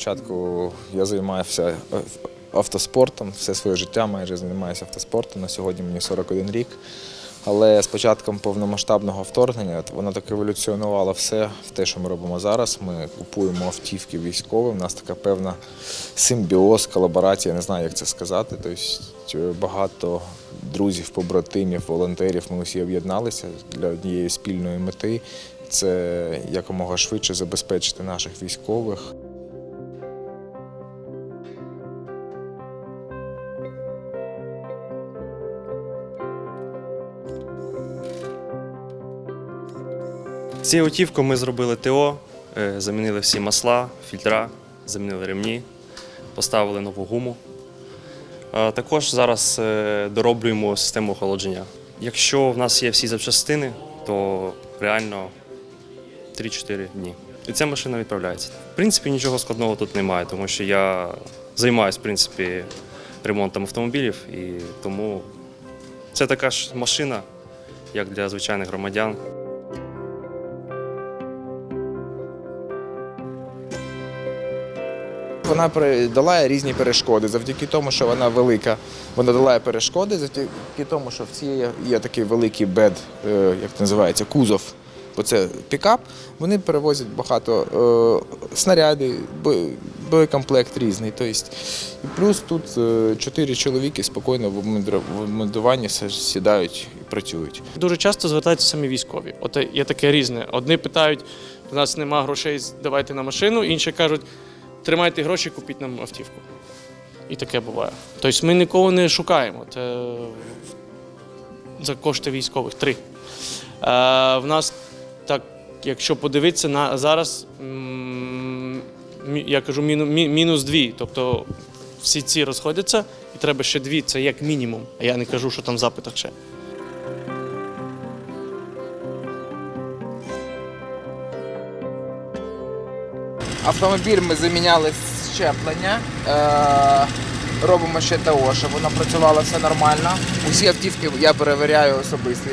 спочатку я займався е, автоспортом, все своє життя майже займаюся автоспортом. На сьогодні мені 41 рік. Але з початком повномасштабного вторгнення воно так революціонувало все в те, що ми робимо зараз. Ми купуємо автівки військовим. У нас така певна симбіоз, колаборація, не знаю, як це сказати. Тобто багато друзів, побратимів, волонтерів. Ми усі об'єдналися для однієї спільної мети. Це якомога швидше забезпечити наших військових. Цією автівкою ми зробили ТО, е, замінили всі масла, фільтра, замінили ремні, поставили нову гуму. Також зараз е, дороблюємо систему охолодження. Якщо в нас є всі запчастини, то реально 3-4 дні. І ця машина відправляється. В принципі, нічого складного тут немає, тому що я займаюся в принципі, ремонтом автомобілів, і тому це така ж машина, як для звичайних громадян. Вона долає різні перешкоди завдяки тому, що вона велика. Вона долає перешкоди завдяки тому, що в цій є- такий великий бед, е, як це називається, кузов. Бо це пікап. Вони перевозять багато е, снаряди, боєкомплект різний. Тобто, і плюс тут е, чотири чоловіки спокійно в обмундуванні сідають і працюють. Дуже часто звертаються самі військові. От є таке різне. Одні питають: у нас нема грошей, давайте на машину, інші кажуть, тримайте гроші, купіть нам автівку. І таке буває. Тобто ми нікого не шукаємо. Це за кошти військових три. Е, в нас так, якщо подивитися на зараз, я кажу міну- мі- мінус дві. Тобто всі ці розходяться, і треба ще дві, це як мінімум. А я не кажу, що там в запитах ще. Автомобіль ми заміняли щеплення, е, робимо ще ТО, щоб воно працювало все нормально. Усі автівки я перевіряю особисто.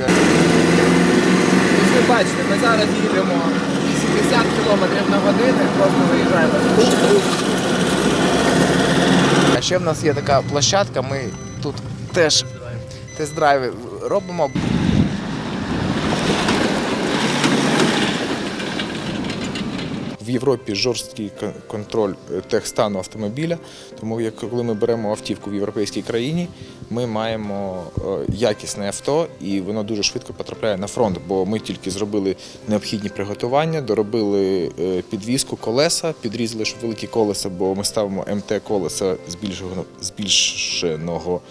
Ви бачите, ми зараз їдемо 80 км на годину, просто виїжджаємо. А ще в нас є така площадка, ми тут теж тест-драйви робимо. В Європі жорсткий контроль е, техстану автомобіля. Тому як коли ми беремо автівку в європейській країні, ми маємо е, якісне авто, і воно дуже швидко потрапляє на фронт. Бо ми тільки зробили необхідні приготування, доробили е, підвізку колеса, підрізали ж великі колеса, бо ми ставимо МТ колеса збільшеного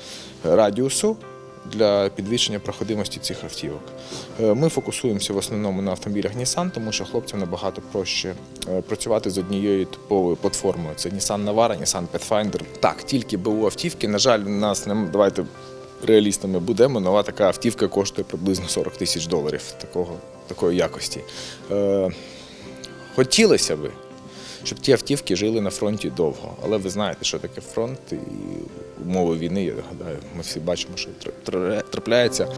радіусу для підвищення проходимості цих автівок. Е, Ми фокусуємося в основному на автомобілях Nissan, тому що хлопцям набагато проще е, працювати з однією типовою платформою. Це Nissan Navara, Nissan Pathfinder. Так, тільки БУ автівки. На жаль, у нас не давайте реалістами будемо. Нова така автівка коштує приблизно 40 тисяч доларів такого, такої якості. Е, Хотілося би, щоб ті автівки жили на фронті довго. Але ви знаєте, що таке фронт і умови війни, я гадаю, ми всі бачимо, що тр- тр- трапляється.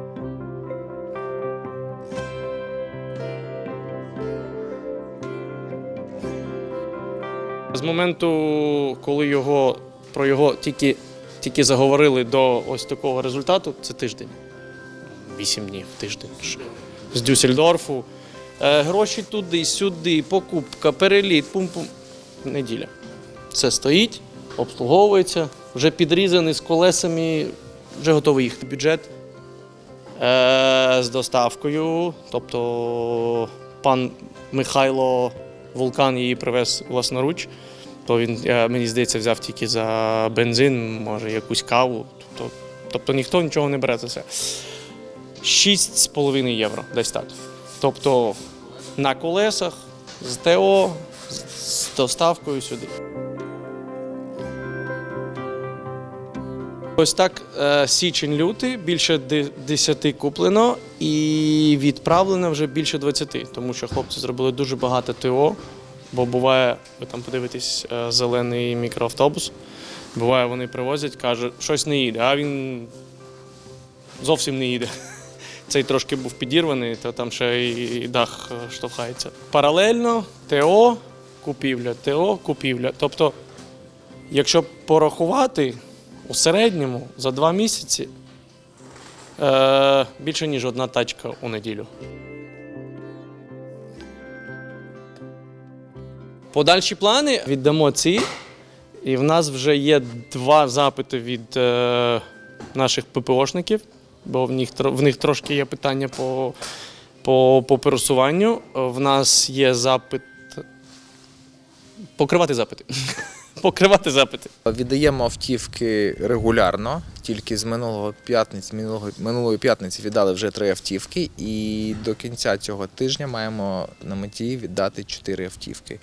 З моменту, коли його про його тільки, тільки заговорили до ось такого результату, це тиждень. Вісім днів, тиждень. З Дюссельдорфу. Е, гроші туди, сюди, покупка, переліт, пум-пум. Неділя. Все стоїть, обслуговується, вже підрізаний з колесами, вже готовий їхати. Бюджет е, з доставкою. Тобто пан Михайло Вулкан її привез власноруч. То він, е, мені здається, взяв тільки за бензин, може, якусь каву. Тобто, тобто ніхто нічого не бере за це. 6,5 євро, десь так. Тобто на колесах з ТО, з доставкою сюди. Ось так е, січень-лютий, більше де- 10 куплено і відправлено вже більше 20, тому що хлопці зробили дуже багато ТО, бо буває, ви там подивитесь, е, зелений мікроавтобус. Буває, вони привозять, кажуть, щось не їде, а він зовсім не їде. Цей трошки був підірваний, то там ще і дах е, штовхається. Паралельно ТО, купівля, ТО, купівля. Тобто, якщо порахувати у середньому за два місяці е, більше, ніж одна тачка у неділю. Подальші плани віддамо ці, і в нас вже є два запити від е, наших ППОшників, бо в них, в них трошки є питання по, по, по пересуванню. В нас є запит. Покривати запити. Покривати запити. Віддаємо автівки регулярно. Тільки з минулого п'ятниці, минулого, минулої п'ятниці віддали вже три автівки, і до кінця цього тижня маємо на меті віддати чотири автівки.